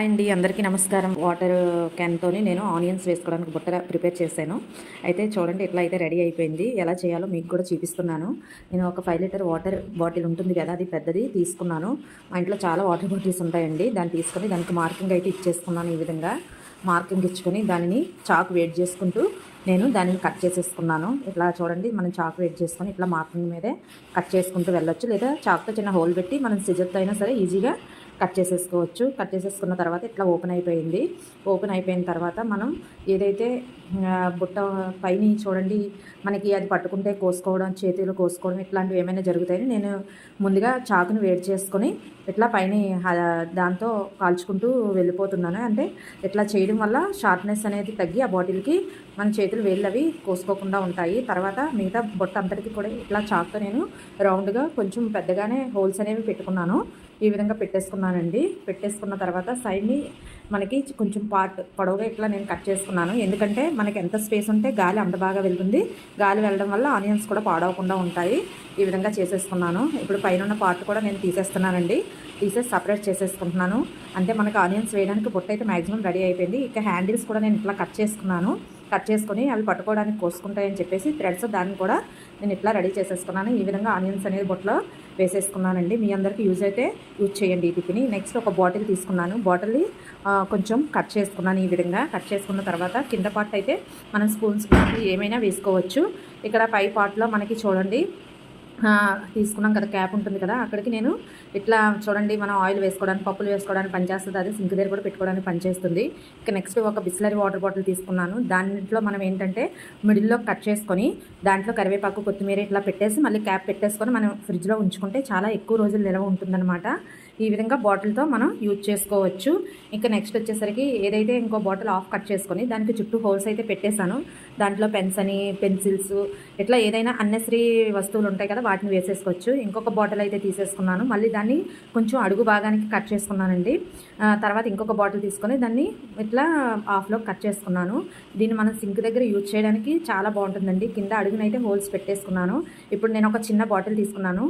Hi అండి అందరికీ నమస్కారం. వాటర్ క్యాన్తోని నేను ఆనియన్స్ వేసుకోవడానికి బుట్ట ప్రిపేర్ చేశాను. అయితే చూడండి ఎట్లా అయితే రెడీ అయిపోయింది. ఎలా చేయాలో మీకు కూడా చూపిస్తున్నాను. నేను ఒక ఫైవ్ లీటర్ వాటర్ బాటిల్ ఉంటుంది కదా అది పెద్దది తీసుకున్నాను. మా ఇంట్లో చాలా వాటర్ బాటిల్స్ ఉంటాయండి. దాన్ని తీసుకొని దానికి మార్కింగ్ అయితే ఇచ్చేసుకున్నాను ఈ విధంగా. మార్కింగ్ ఇచ్చుకొని దానిని చాకు వెయిట్ చేసుకుంటూ నేను దానిని కట్ చేసేసుకున్నాను. ఇట్లా చూడండి మనం చాకు వెయిట్ చేసుకొని ఇట్లా మార్కింగ్ మీదే కట్ చేసుకుంటూ వెళ్ళొచ్చు. లేదా చాకుతో చిన్న హోల్ పెట్టి మనం సిజర్తో అయినా సరే ఈజీగా కట్ చేసేసుకోవచ్చు. కట్ చేసేసుకున్న తర్వాత ఇట్లా ఓపెన్ అయిపోయింది. ఓపెన్ అయిపోయిన తర్వాత మనం ఏదైతే బుట్ట పైన చూడండి మనకి అది పట్టుకుంటే కోసుకోవడం చేతులు కోసుకోవడం ఇట్లాంటివి ఏమైనా జరుగుతాయని నేను ముందుగా చాకుని వేడి చేసుకొని ఇట్లా పైన దాంతో కాల్చుకుంటూ వెళ్ళిపోతున్నాను. అంటే ఇట్లా చేయడం వల్ల షార్ప్నెస్ అనేది తగ్గి ఆ బాటిల్కి మన చేతులు వేళ్ళు అవి కోసుకోకుండా ఉంటాయి. తర్వాత మిగతా బొట్ట అంతటికి కూడా ఇట్లా చాక్తో నేను రౌండ్గా కొంచెం పెద్దగానే హోల్స్ అనేవి పెట్టుకున్నాను. ఈ విధంగా పెట్టేసుకున్నాను. పెట్టేసుకున్నానండి పెట్టేసుకున్న తర్వాత సైడ్ని మనకి కొంచెం పార్ట్ పొడవుగా ఇట్లా నేను కట్ చేసుకున్నాను. ఎందుకంటే మనకి ఎంత స్పేస్ ఉంటే గాలి అంత బాగా వెళ్తుంది. గాలి వెళ్ళడం వల్ల ఆనియన్స్ కూడా పాడవకుండా ఉంటాయి. ఈ విధంగా చేసేసుకున్నాను. ఇప్పుడు పైన ఉన్న పార్ట్ కూడా నేను తీసేస్తున్నానండి. తీసేసి సపరేట్ చేసేసుకుంటున్నాను. అంటే మనకి ఆనియన్స్ వేయడానికి బొట్ట అయితే మ్యాక్సిమం రెడీ అయిపోయింది. ఇక హ్యాండిల్స్ కూడా నేను ఇట్లా కట్ చేసుకున్నాను. కట్ చేసుకొని అవి పట్టుకోవడానికి కోసుకుంటాయని చెప్పేసి థ్రెడ్స్ దాన్ని కూడా నేను ఇట్లా రెడీ చేసేసుకున్నాను. ఈ విధంగా ఆనియన్స్ అనేది బొట్టలో వేసేసుకున్నానండి. మీ అందరికీ యూజ్ అయితే యూజ్ చేయండి ఈ టిఫిని. నెక్స్ట్ ఒక బాటిల్ తీసుకున్నాను. బాటిల్ని కొంచెం కట్ చేసుకున్నాను ఈ విధంగా. కట్ చేసుకున్న తర్వాత కింద పార్ట్ అయితే మనం స్పూన్స్ ఏమైనా వేసుకోవచ్చు. ఇక్కడ పై పార్ట్లో మనకి చూడండి తీసుకున్నాం కదా క్యాప్ ఉంటుంది కదా అక్కడికి నేను ఇట్లా చూడండి మనం ఆయిల్ వేసుకోవడానికి పప్పులు వేసుకోవడానికి పనిచేస్తుంది అది సింక్ దగ్గర కూడా పెట్టుకోవడానికి పనిచేస్తుంది ఇక నెక్స్ట్ ఒక బిస్లరీ వాటర్ బాటిల్ తీసుకున్నాను. దాంట్లో మనం ఏంటంటే మిడిల్లో కట్ చేసుకొని దాంట్లో కరివేపాకు కొత్తిమీర ఇట్లా పెట్టేసి మళ్ళీ క్యాప్ పెట్టేసుకొని మనం ఫ్రిడ్జ్లో ఉంచుకుంటే చాలా ఎక్కువ రోజులు నిల్వ ఉంటుందన్నమాట. ఈ విధంగా బాటిల్తో మనం యూజ్ చేసుకోవచ్చు. ఇంకా నెక్స్ట్ వచ్చేసరికి ఏదైతే ఇంకో బాటిల్ ఆఫ్ కట్ చేసుకొని దానికి చుట్టూ హోల్స్ అయితే పెట్టేశాను. దాంట్లో పెన్స్ అని పెన్సిల్స్ ఇట్లా ఏదైనా అన్నెసరీ వస్తువులు ఉంటాయి కదా వాటిని వేసేసుకోవచ్చు. ఇంకొక బాటిల్ అయితే తీసేసుకున్నాను. మళ్ళీ దాన్ని కొంచెం అడుగు భాగానికి కట్ చేసుకున్నానండి. తర్వాత ఇంకొక బాటిల్ తీసుకొని దాన్ని ఇట్లా హాఫ్లో కట్ చేసుకున్నాను. దీన్ని మనం సింక్ దగ్గర యూజ్ చేయడానికి చాలా బాగుంటుందండి. కింద అడుగునైతే హోల్స్ పెట్టేసుకున్నాను. ఇప్పుడు నేను ఒక చిన్న బాటిల్ తీసుకున్నాను.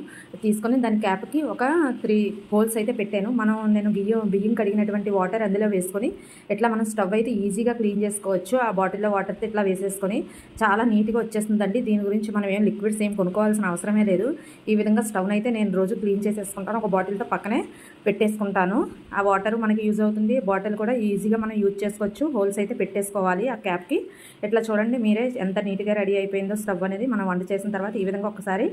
తీసుకొని దాని క్యాప్కి ఒక త్రీ హోల్స్ అయితే పెట్టాను. మనం నేను బియ్యం బియ్యం కడిగినటువంటి వాటర్ అందులో వేసుకొని ఇట్లా మనం స్టవ్ అయితే ఈజీగా క్లీన్ చేసుకోవచ్చు ఆ బాటిల్లో వాటర్తో ఇట్లా వేసేసుకొని చాలా నీట్గా వచ్చేస్తుందండి. దీని గురించి మనం ఏం లిక్విడ్స్ ఏం కొనుక్కోవాల్సిన అవసరమే లేదు. ఈ విధంగా స్టవ్ని అయితే నేను రోజు క్లీన్ చేసేసుకుంటాను. ఒక బాటిల్తో పక్కనే పెట్టేసుకుంటాను. ఆ వాటర్ మనకి యూజ్ అవుతుంది. బాటిల్ కూడా ఈజీగా మనం యూజ్ చేసుకోవచ్చు. హోల్స్ అయితే పెట్టేసుకోవాలి ఆ క్యాప్కి ఇట్లా చూడండి మీరే ఎంత నీట్గా రెడీ అయిపోయిందో స్టవ్ అనేది మనం వంట చేసిన తర్వాత ఈ విధంగా ఒకసారి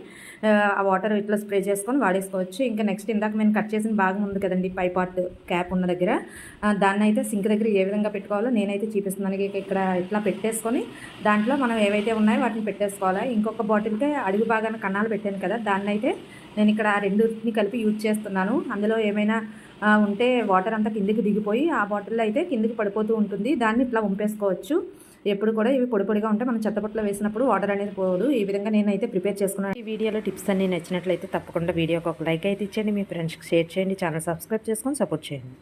ఆ, ఆ వాటర్ ఇట్లా స్ప్రే చేసుకొని వాడేసుకోవచ్చు. ఇంకా నెక్స్ట్ ఇందాక నేను కట్ చేసిన భాగం ఉంది కదండి పై పార్ట్ క్యాప్ ఉన్న దగ్గర. దాన్ని అయితే సింక్ దగ్గర ఏ విధంగా పెట్టుకోవాలో నేనైతే చూపిస్తున్నాను. ఇక్కడ ఇట్లా పెట్టేసుకొని దాంట్లో మనం ఏవైతే ఉన్నాయో వాటిని పెట్టేసుకోవాలి. ఇంకొక బాటిల్కి అడుగు భాగాన కన్నాలు పెట్టాను కదా దాన్ని అయితే నేను ఇక్కడ రెండుని కలిపి యూజ్ చేస్తున్నాను. అందులో ఏమైనా ఉంటే వాటర్ అంతా కిందికి దిగిపోయి ఆ బాటిల్ అయితే కిందికి పడిపోతూ ఉంటుంది. దాన్ని ఇట్లా ఉంపేసుకోవచ్చు ఎప్పుడు కూడా ఇవి పొడి పొడిగా ఉంటే మనం చెత్తపట్లో వేసినప్పుడు వాటర్ అనేది పోదు. ఈ విధంగా నేనైతే ప్రిపేర్ చేసుకున్నాను. ఈ వీడియోలో టిప్స్ అన్ని నచ్చినట్లయితే తప్పకుండా వీడియోకి ఒక లైక్ అయితే ఇచ్చేయండి. మీ ఫ్రెండ్స్కి షేర్ చేయండి. ఛానల్ సబ్స్క్రైబ్ చేసుకొని సపోర్ట్ చేయండి.